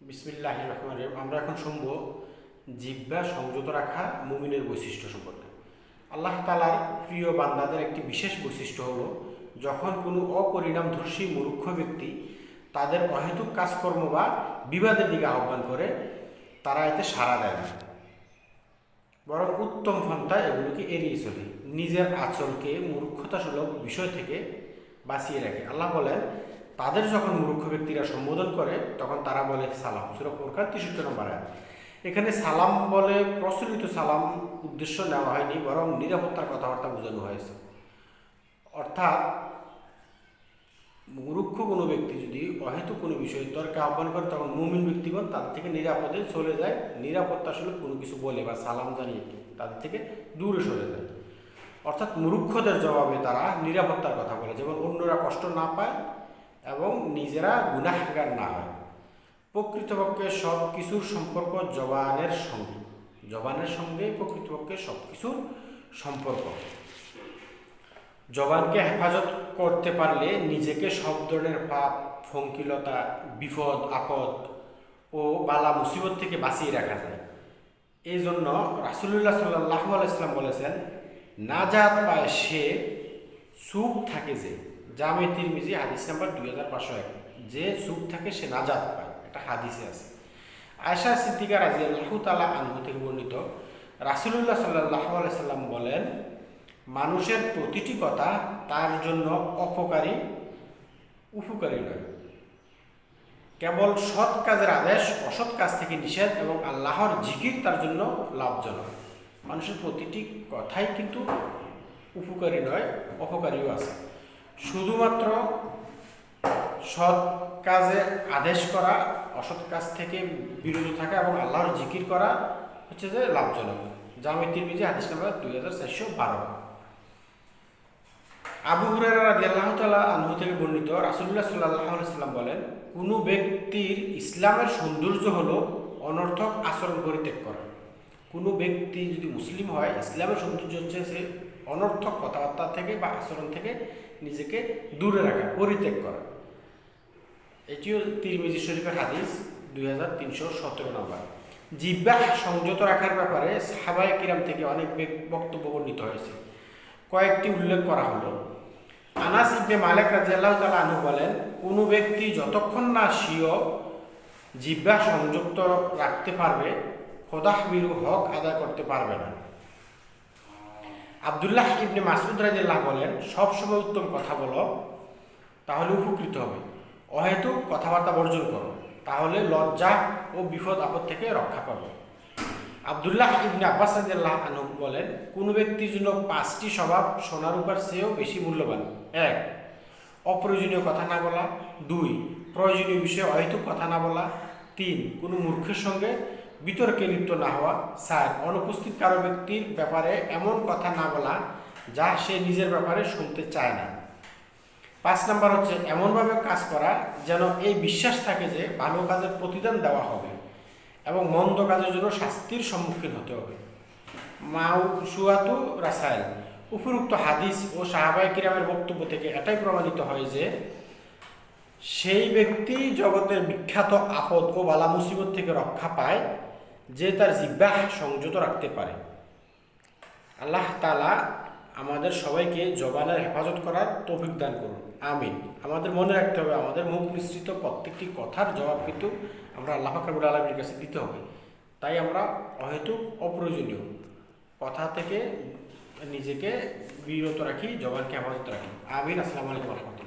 বিসমিল্লাহ রহমান রহিম। আমরা এখন শুনব জিব্বা সংযত রাখা মুমিনের বৈশিষ্ট্য সম্পর্কে। আল্লাহ তালার প্রিয় বান্দাদের একটি বিশেষ বৈশিষ্ট্য হলো, যখন কোনো অপরিণামধর্ষী মূর্খ ব্যক্তি তাদের অহেতুক কাজকর্ম বা বিবাদের দিকে আহ্বান করে, তারা এতে সাড়া দেয় না। বরং উত্তম পন্থায় এগুলোকে এড়িয়ে চলে। নিজের আচলকে মূর্খতাসুলভ বিষয় থেকে বাঁচিয়ে রাখে। আল্লাহ বলেন তাদের যখন মূর্খ ব্যক্তিরা সম্বোধন করে, তখন তারা বলে সালাম। সুরা প্রকার তেষট্টি নম্বর আয়াত। এখানে সালাম বলে প্রচলিত সালাম উদ্দেশ্য নেওয়া হয়নি, বরং নিরাপত্তার কথাবার্তা বোঝানো হয়েছে। অর্থাৎ, মূর্খ কোনো ব্যক্তি যদি অহেতু কোনো বিষয়ে তর্কে আহ্বান করে, তখন মুমিন ব্যক্তিগণ তাদের থেকে নিরাপদে চলে যায়। নিরাপত্তা আসলে কোনো কিছু বলে বা সালাম জানিয়ে তাদের থেকে দূরে সরে যায়। অর্থাৎ মূর্খদের জবাবে তারা নিরাপত্তার কথা বলে। যেমন অন্যরা কষ্ট না পায় এবং নিজেরা গুনাহগার না হয়। প্রকৃতপক্ষে সব কিছুর সম্পর্ক জবানের সঙ্গে। জবানের সঙ্গে প্রকৃতপক্ষে সব কিছুর সম্পর্ক। জবানকে হেফাজত করতে পারলে নিজেকে সব ধরনের পাপ ফঙ্কিলতা বিপদ, আপদ ও বালা মুসিবত থেকে বাঁচিয়ে রাখা যায়। এই জন্য রাসুলুল্লাহ সাল্লাহ আলাইসলাম বলেছেন, নাজাত পায় সে সুখ থাকে যে। জামে তিরমিজি হাদিস নাম্বার দুই হাজার পাঁচশো এক। যে সুখ থাকে সে নাজাত পায়, এটা হাদিসে আছে। আয়সা সিদ্দিকা রাজি আল্লাহ তালা আনহু থেকে বর্ণিত, রাসুলুল্লাহ সাল্লাহ আলাইসাল্লাম বলেন, মানুষের প্রতিটি কথা তার জন্য অপকারী, উপকারী নয়। কেবল সৎ কাজের আদেশ, অসৎ কাজ থেকে নিষেধ এবং আল্লাহর জিকির তার জন্য লাভজনক। মানুষের প্রতিটি কথাই কিন্তু উপকারী নয়, অপকারীও আছে। শুধুমাত্র সৎ কাজে আদেশ করা, অসৎ কাজ থেকে বিরত থাকা এবং আল্লাহর জিকির করা হচ্ছে যে লাভজনক। জামি তিরমিজি হাদিস নাম্বার দুই হাজার চারশো বারো। আবু হুরারা তাআলা আনহু থেকে বর্ণিত রাসূলুল্লাহ সাল্লাল্লাহু আলাইহি সাল্লাম বলেন, কোনো ব্যক্তির ইসলামের সৌন্দর্য হলো অনর্থক আচরণ পরিত্যাগ করা। কোনো ব্যক্তি যদি মুসলিম হয়, ইসলামের সৌন্দর্য হচ্ছে সে অনর্থক কথাবার্তা থেকে বা আচরণ থেকে নিজেকে দূরে রাখা, পরিত্যাগ করা। এটিও তিরমিজি শরীফের হাদিস দুই হাজার তিনশো সতেরো নম্বর। জিব্বাহ সংযত রাখার ব্যাপারে সাহাবায়ে কিরাম থেকে অনেক বেক- বক্তব্য বর্ণিত হয়েছে। কয়েকটি উল্লেখ করা হলো। আনাস ইবনে মালিক রাদিয়াল্লাহু তাআলা আনহু বলেন, কোনো ব্যক্তি যতক্ষণ না স্বীয় জিব্বা সংযুক্ত রাখতে পারবে খোদাহ বিরু হক আদায় করতে পারবে না। আব্দুল্লাহ ইবনে মাসুদ রাদিয়াল্লাহ বলেন সবসময় উত্তম কথা বলো, তাহলে উপকৃত হবে। অহেতুক কথাবার্তা বর্জন করো, তাহলে লজ্জা ও বিপদ আপদ থেকে রক্ষা পাবে। আবদুল্লাহ ইবনে আব্বাস রাদিয়াল্লাহু আনহু বলেন, কোন ব্যক্তির জন্য পাঁচটি স্বভাব সোনার উপর চেয়েও বেশি মূল্যবান। এক, অপ্রয়োজনীয় কথা না বলা। দুই, প্রয়োজনীয় বিষয়ে অহেতুক কথা না বলা। তিন, কোনো মূর্খের সঙ্গে বিতর্কে লিপ্ত না হওয়া। চার অনুপস্থিত কারও ব্যক্তির ব্যাপারে এমন কথা না বলা যা সে নিজের ব্যাপারে শুনতে চায় না। পাঁচ নাম্বার হচ্ছে, এমনভাবে কাজ করা যেন এই বিশ্বাস থাকে যে ভালো কাজের প্রতিদান দেওয়া হবে এবং মন্দ কাজের জন্য শাস্তির সম্মুখীন হতে হবে। মাউ সুয়াতু রাসায়ল উপরুক্ত হাদিস ও সাহাবাই কিরামের বক্তব্য থেকে এটাই প্রমাণিত হয় যে সেই ব্যক্তি জগতের বিখ্যাত আপদ ও বালা মুসিবত থেকে রক্ষা পায় যে তার জিব্বাহ সংযত রাখতে পারে। আল্লাহ তালা আমাদের সবাইকে জবানের হেফাজত করার তৌফিক দান করুন। আমিন। আমাদের মনে রাখতে হবে, আমাদের মুখ মিশ্রিত প্রত্যেকটি কথার জবাব কিন্তু আমরা আল্লাহ ফাকরুল আলমীর কাছে দিতে হবে। তাই আমরা অহেতুক, অপ্রয়োজনীয় কথা থেকে নিজেকে বিরত রাখি, জবানকে হেফাজত রাখি। আমিন। আসসালামু আলাইকুম রহমতুল্লাহ।